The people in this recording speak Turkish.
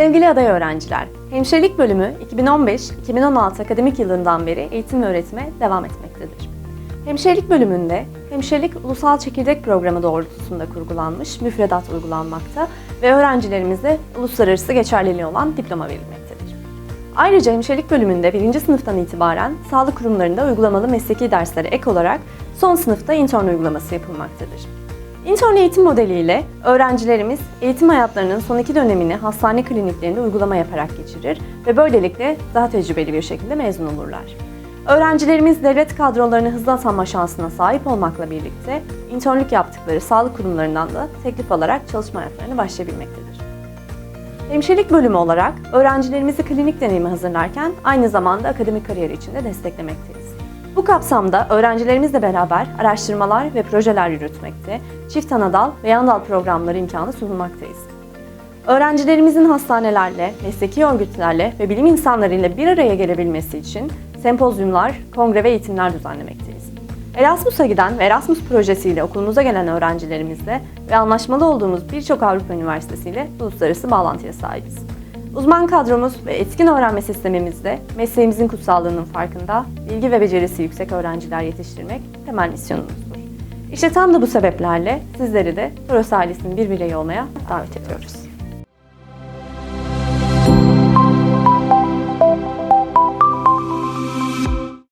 Sevgili aday öğrenciler, hemşirelik bölümü 2015-2016 akademik yılından beri eğitim ve öğretime devam etmektedir. Hemşirelik bölümünde hemşirelik ulusal çekirdek programı doğrultusunda kurgulanmış müfredat uygulanmakta ve öğrencilerimize uluslararası geçerliliği olan diploma verilmektedir. Ayrıca hemşirelik bölümünde birinci sınıftan itibaren sağlık kurumlarında uygulamalı mesleki derslere ek olarak son sınıfta intern uygulaması yapılmaktadır. İntern eğitim modeliyle öğrencilerimiz eğitim hayatlarının son iki dönemini hastane kliniklerinde uygulama yaparak geçirir ve böylelikle daha tecrübeli bir şekilde mezun olurlar. Öğrencilerimiz devlet kadrolarına hızlı atanma şansına sahip olmakla birlikte internlük yaptıkları sağlık kurumlarından da teklif alarak çalışma hayatlarına başlayabilmektedir. Hemşirelik bölümü olarak öğrencilerimizi klinik deneyime hazırlarken aynı zamanda akademik kariyer için de desteklemekteyiz. Bu kapsamda öğrencilerimizle beraber araştırmalar ve projeler yürütmekte, çift anadal ve yandal programları imkanı sunulmaktayız. Öğrencilerimizin hastanelerle, mesleki örgütlerle ve bilim insanlarıyla bir araya gelebilmesi için sempozyumlar, kongre ve eğitimler düzenlemekteyiz. Erasmus'a giden ve Erasmus projesiyle okulumuza gelen öğrencilerimizle ve anlaşmalı olduğumuz birçok Avrupa Üniversitesi'yle uluslararası bağlantıya sahibiz. Uzman kadromuz ve etkin öğrenme sistemimizde mesleğimizin kutsallığının farkında, bilgi ve becerisi yüksek öğrenciler yetiştirmek temel misyonumuzdur. İşte tam da bu sebeplerle sizleri de Toros ailesinin bir bireyi olmaya davet ediyoruz.